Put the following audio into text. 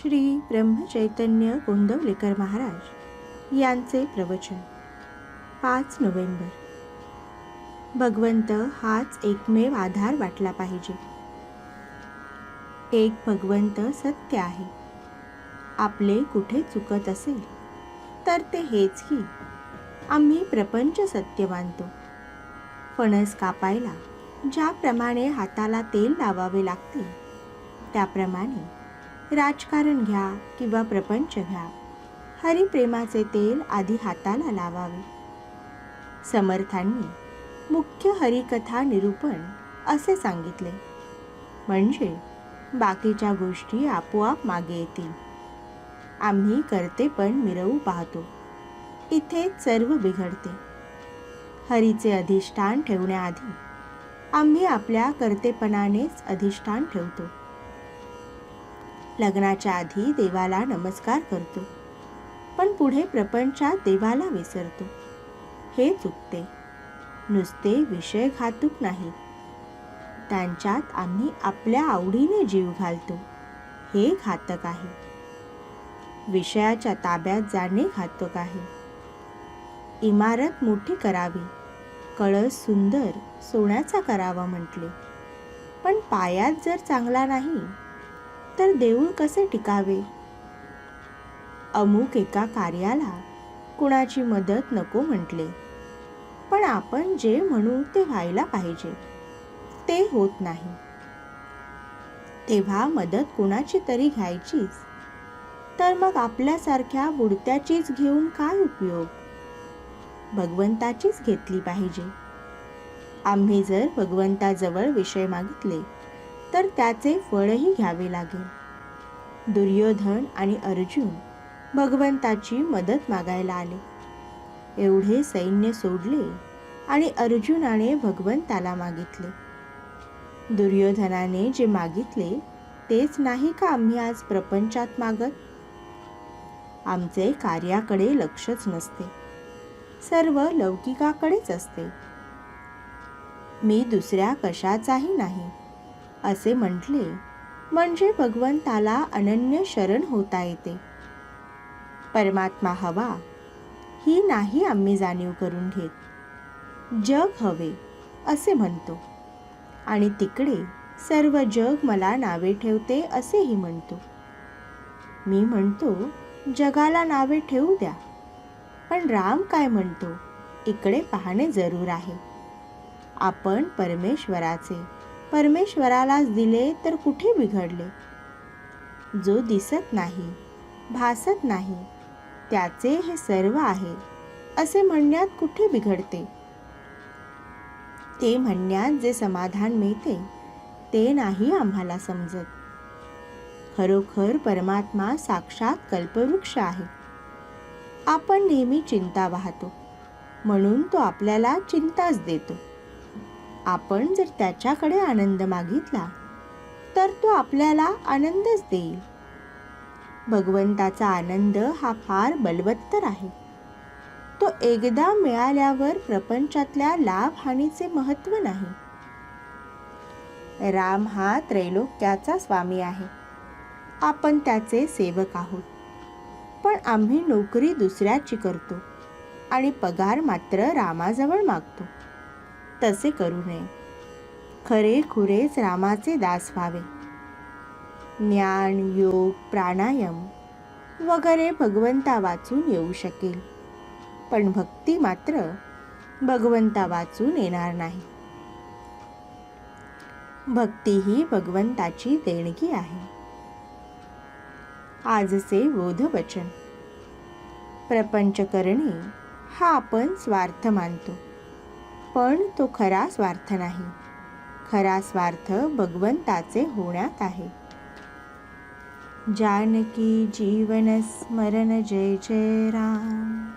श्री ब्रह्मचैतन्य गोंदवलेकर महाराज यांचे प्रवचन. पाच नोव्हेंबर. भगवंत हाच एकमेव आधार वाटला पाहिजे. एक भगवंत सत्य आहे. आपले कुठे चुकत असेल तर ते हेच की आम्ही प्रपंच सत्य मानतो. फणस कापायला ज्याप्रमाणे हाताला तेल लावावे लागते त्याप्रमाणे राजकारण घ्या किंवा प्रपंच घ्या. हरिप्रेमाचे तेल आधी हाताला लावावे. समर्थांनी मुख्य हरिकथा निरूपण असे सांगितले. म्हणजे बाकीच्या गोष्टी आपोआप मागे येतील. आम्ही करते पण मिरवू पाहतो. इथे सर्व बिघडते. हरीचे अधिष्ठान ठेवण्याआधी आम्ही आपल्या कर्तेपणानेच अधिष्ठान ठेवतो. लग्नाच्या आधी देवाला नमस्कार करतो. पण पुढे प्रपंचात देवाला विसरतो. हे चुकते. नुसते विषय घातूक नाही. त्यांच्यात आम्ही आपल्या आवडीने जीव घालतो. हे घातक आहे. विषयाच्या ताब्यात जाणे घातक आहे. इमारत मोठी करावी. कळस सुंदर सोन्याचा करावा म्हटले. पण पायात जर चांगला नाही तर देऊळ कसे टिकावे? अमुक एका कार्याला कुणाची मदत नको म्हटले. पण आपण जे म्हणू ते व्हायला पाहिजे. ते होत नाही. तेव्हा मदत कुणाची तरी घ्यायचीच. तर मग आपल्यासारख्या बुडत्याचीच घेऊन काय उपयोग? भगवंताचीच घेतली पाहिजे. आम्ही जर भगवंताजवळ विषय मागितले तर त्याचे फळही घ्यावे लागेल. दुर्योधन आणि अर्जुन भगवंताची मदत मागायला आले. एवढे सैन्य सोडले आणि अर्जुनाने भगवंताला मागितले. दुर्योधनाने जे मागितले तेच नाही का आम्ही आज प्रपंचात मागत? आमचे कार्याकडे लक्षच नसते. सर्व लौकिकाकडेच असते. मी दुसऱ्या कशाचाही नाही. असे म्हटले. म्हणजे भगवंताला अनन्य शरण होता येते. परमात्मा हवा ही नाही आम्ही जाणीव करून घेत. जग हवे असे म्हणतो. आणि तिकडे सर्व जग मला नावे ठेवते असेही म्हणतो. मी म्हणतो जगाला नावे ठेवू द्या. पण राम काय म्हणतो? इकडे पाहणे जरूर आहे. आपण परमेश्वराचे परमेश्वरालाच दिले तर कुठे बिघडले? जो दिसत नाही भासत नाही त्याचे हे सर्व आहे असे म्हणण्यात कुठे बिघडते? ते म्हणण्यात जे समाधान मिळते ते नाही आम्हाला समजत. खरोखर परमात्मा साक्षात कल्पवृक्ष आहे. आपण नेहमी चिंता वाहतो म्हणून तो आपल्याला चिंताच देतो. आपण जर त्याच्याकडे आनंद मागितला तर तो आपल्याला आनंदच देईल. भगवंताचा आनंद हा फार बलवत्तर आहे तो एकदा मिळाल्यावर प्रपंचातल्या लाभ हानीचे महत्त्व नाही. राम हा त्रैलोक्याचा स्वामी आहे. आपण त्याचे सेवक आहोत. पण आम्ही नोकरी दुसऱ्याची करतो आणि पगार मात्र रामाजवळ मागतो. तसे करू नये. खरे खुरेच रामाचे दास व्हावे. ज्ञान योग प्राणायाम वगैरे भगवंता वाचून येऊ शकेल. पण भक्ती मात्र भगवंता वाचून येणार नाही. भक्ती ही भगवंताची देणगी आहे. आजचे बोधवचन. प्रपंच करणे हा आपण स्वार्थ मानतो. पण तो खरा स्वार्थ नाही. खरा स्वार्थ भगवंताचे होण्यात आहे. जानकी जीवन स्मरण जय जय राम.